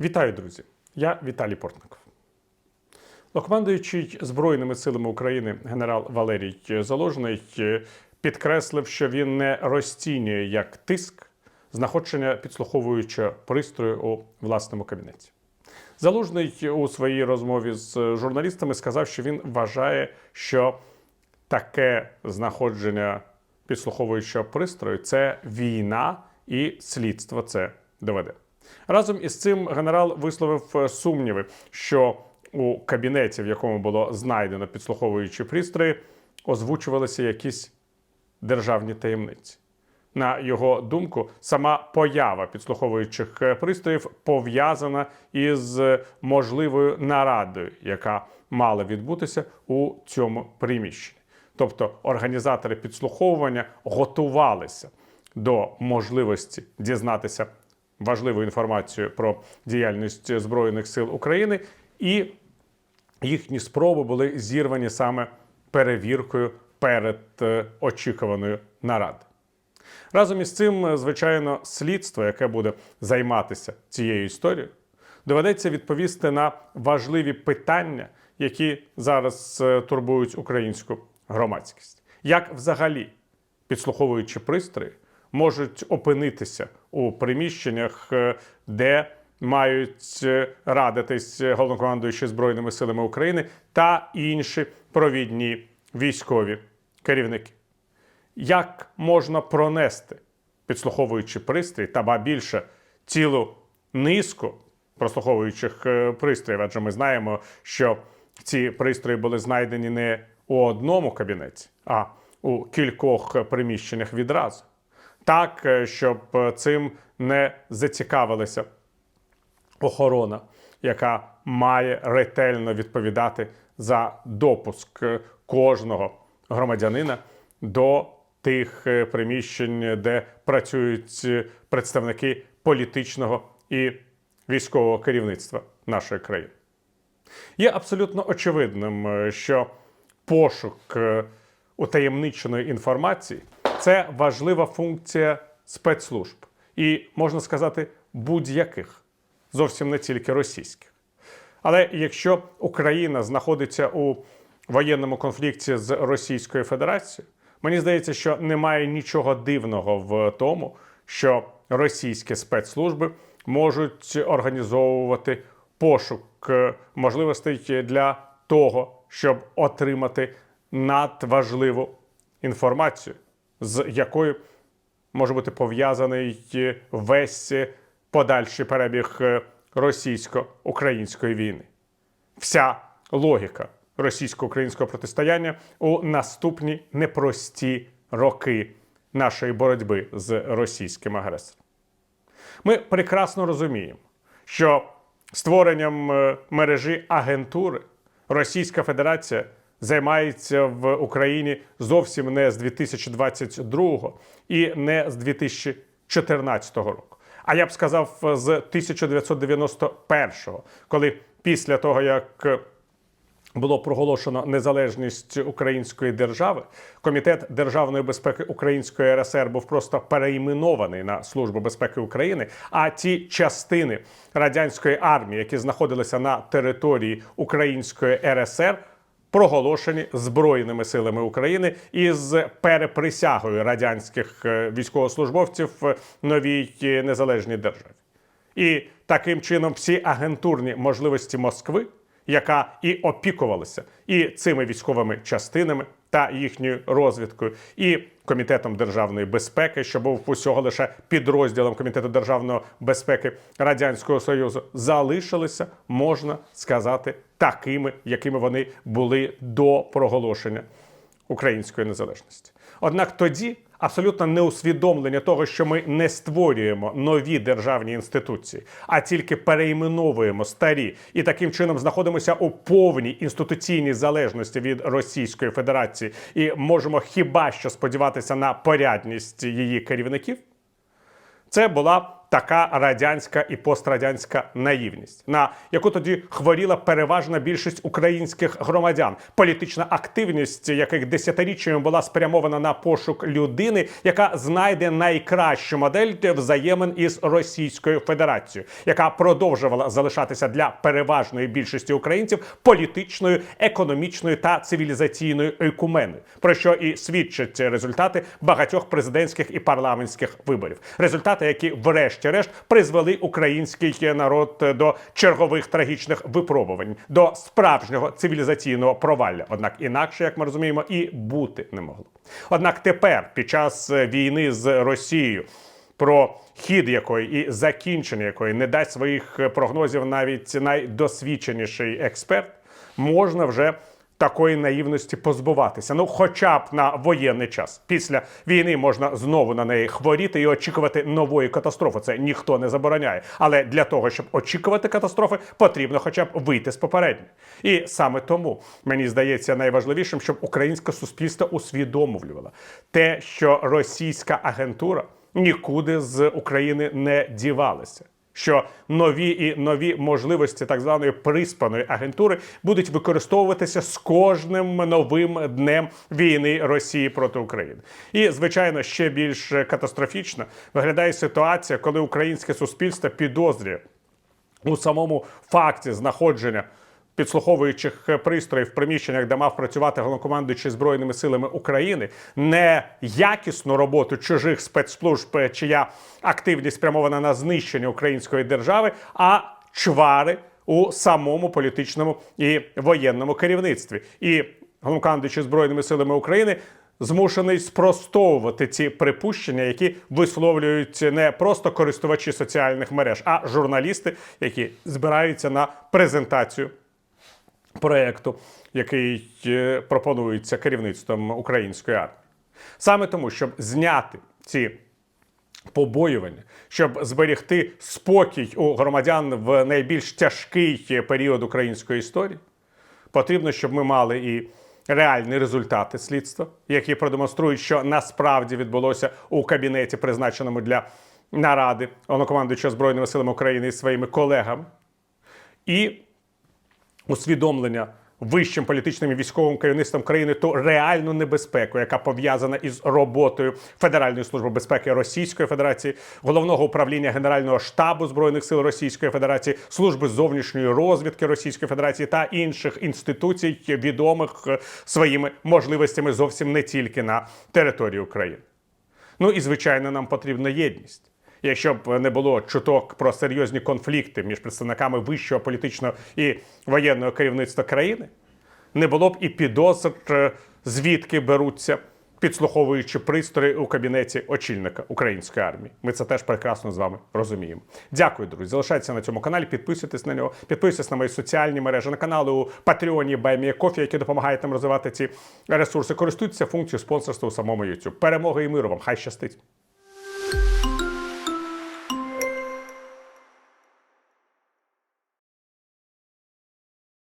Вітаю, друзі! Я Віталій Портников. Командуючий Збройними силами України генерал Валерій Залужний підкреслив, що він не розцінює як тиск знаходження підслуховуючого пристрою у власному кабінеті. Залужний у своїй розмові з журналістами сказав, що він вважає, що таке знаходження підслуховуючого пристрою це війна, і слідство це доведе. Разом із цим генерал висловив сумніви, що у кабінеті, в якому було знайдено підслуховуючі пристрої, озвучувалися якісь державні таємниці. На його думку, сама поява підслуховуючих пристроїв пов'язана із можливою нарадою, яка мала відбутися у цьому приміщенні. Тобто організатори підслуховування готувалися до можливості дізнатися важливу інформацію про діяльність Збройних сил України, і їхні спроби були зірвані саме перевіркою перед е, очікуваною нарадою. Разом із цим, звичайно, слідство, яке буде займатися цією історією, доведеться відповісти на важливі питання, які зараз е, турбують українську громадськість. Як взагалі підслуховуючи пристрої, можуть опинитися у приміщеннях, е, де мають е, радитись головнокомандуючі Збройними силами України та інші провідні військові керівники. Як можна пронести, підслуховуючи пристрій, та ба більше цілу низку прослуховуючих е, пристроїв? Адже ми знаємо, що ці пристрої були знайдені не у одному кабінеті, а у кількох приміщеннях відразу. Так, е, щоб цим не зацікавилася охорона, яка має ретельно відповідати за допуск кожного громадянина до тих е, приміщень, де працюють е, представники політичного і військового керівництва нашої країни. Є абсолютно очевидним, е, що пошук е, утаємниченої інформації це важлива функція спецслужб і, можна сказати, будь-яких, зовсім не тільки російських. Але якщо Україна знаходиться у воєнному конфлікті з Російською Федерацією, мені здається, що немає нічого дивного в тому, що російські спецслужби можуть організовувати пошук е, можливостей для того, щоб отримати надважливу інформацію, з якою може бути пов'язаний весь подальший перебіг е, російсько-української війни. Вся логіка російсько-українського протистояння у наступні непрості роки нашої боротьби з російським агресором. Ми прекрасно розуміємо, що створенням е, мережі агентури Російська Федерація займається в Україні зовсім не з 2022 і не з 2014 року. А я б сказав, з 1991-го, коли після того, як було проголошено незалежність української держави, комітет державної безпеки Української РСР був просто переіменований на службу безпеки України. А ті частини радянської армії, які знаходилися на території Української РСР, проголошені збройними силами України із переприсягою радянських е, військовослужбовців новій е, незалежній державі. І таким чином всі агентурні можливості Москви, яка і опікувалася і цими військовими частинами та їхньою розвідкою, і комітетом державної безпеки, що був усього лише підрозділом комітету державної безпеки Радянського Союзу, залишилися, можна сказати, такими, якими вони були до проголошення української незалежності. Однак тоді абсолютно неусвідомлення того, що ми не створюємо нові державні інституції, а тільки переіменовуємо старі, і таким чином знаходимося у повній інституційній залежності від Російської Федерації і можемо хіба що сподіватися на порядність її керівників. Це була така радянська і пострадянська наївність, на яку тоді хворіла переважна більшість українських громадян, політична активність, яких десятиріччями була спрямована на пошук людини, яка знайде найкращу модель взаємин із Російською Федерацією, яка продовжувала залишатися для переважної більшості українців політичною, економічною та цивілізаційною екуменою, про що і свідчать результати багатьох президентських і парламентських виборів. Результати, які, врешті-решт, призвели український народ до чергових трагічних випробувань, до справжнього цивілізаційного провалля. Однак інакше, як ми розуміємо, і бути не могло. Однак тепер, під час війни з Росією, про хід якої і закінчення якої не дасть своїх прогнозів навіть найдосвідченіший експерт, можна вже такої наївності позбуватися. Ну, хоча б на воєнний час. Після війни можна знову на неї хворіти і очікувати нової катастрофи. Це ніхто не забороняє. Але для того, щоб очікувати катастрофи, потрібно хоча б вийти з попередньої. І саме тому мені здається найважливішим, щоб українське суспільство усвідомлювало те, що російська агентура нікуди з України не дівалася. Що нові і нові можливості так званої приспаної агентури будуть використовуватися з кожним новим днем війни Росії проти України. І звичайно, ще більш катастрофічно виглядає ситуація, коли українське суспільство підозрює у самому факті знаходження підслуховуючих пристроїв в приміщеннях, де мав працювати головнокомандуючий збройними силами України, не якісну роботу чужих спецслужб, чия активність спрямована на знищення української держави, а чвари у самому політичному і воєнному керівництві. І головнокомандуючий збройними силами України. Змушений спростовувати ці припущення, які висловлюють не просто користувачі соціальних мереж, а журналісти, які збираються на презентацію проекту, який е, пропонується керівництвом української армії. Саме тому, щоб зняти ці побоювання, щоб зберегти спокій у громадян в найбільш тяжкий період української історії, потрібно, щоб ми мали і реальні результати слідства, які продемонструють, що насправді відбулося у кабінеті, призначеному для наради головнокомандуючого збройними силами України із своїми колегами, і усвідомлення вищим політичним і військовим керівництвом країни ту реальну небезпеку, яка пов'язана із роботою Федеральної служби безпеки Російської Федерації, головного управління Генерального штабу збройних сил Російської Федерації, служби зовнішньої розвідки Російської Федерації та інших інституцій, відомих е, своїми можливостями зовсім не тільки на території України. Ну і звичайно, нам потрібна єдність. Якщо б не було чуток про серйозні конфлікти між представниками вищого політичного і воєнного керівництва країни, не було б і підозр, е, звідки беруться підслуховуючи пристрої у кабінеті очільника української армії. Ми це теж прекрасно з вами розуміємо. Дякую, друзі. Залишайтеся на цьому каналі, підписуйтесь на нього, підписуйтесь на мої соціальні мережі, на канали у Патреоні Баймія Кофі, які допомагають нам розвивати ці ресурси. Користуйтеся функцією спонсорства у самому YouTube. Перемоги і миру вам! Хай щастить!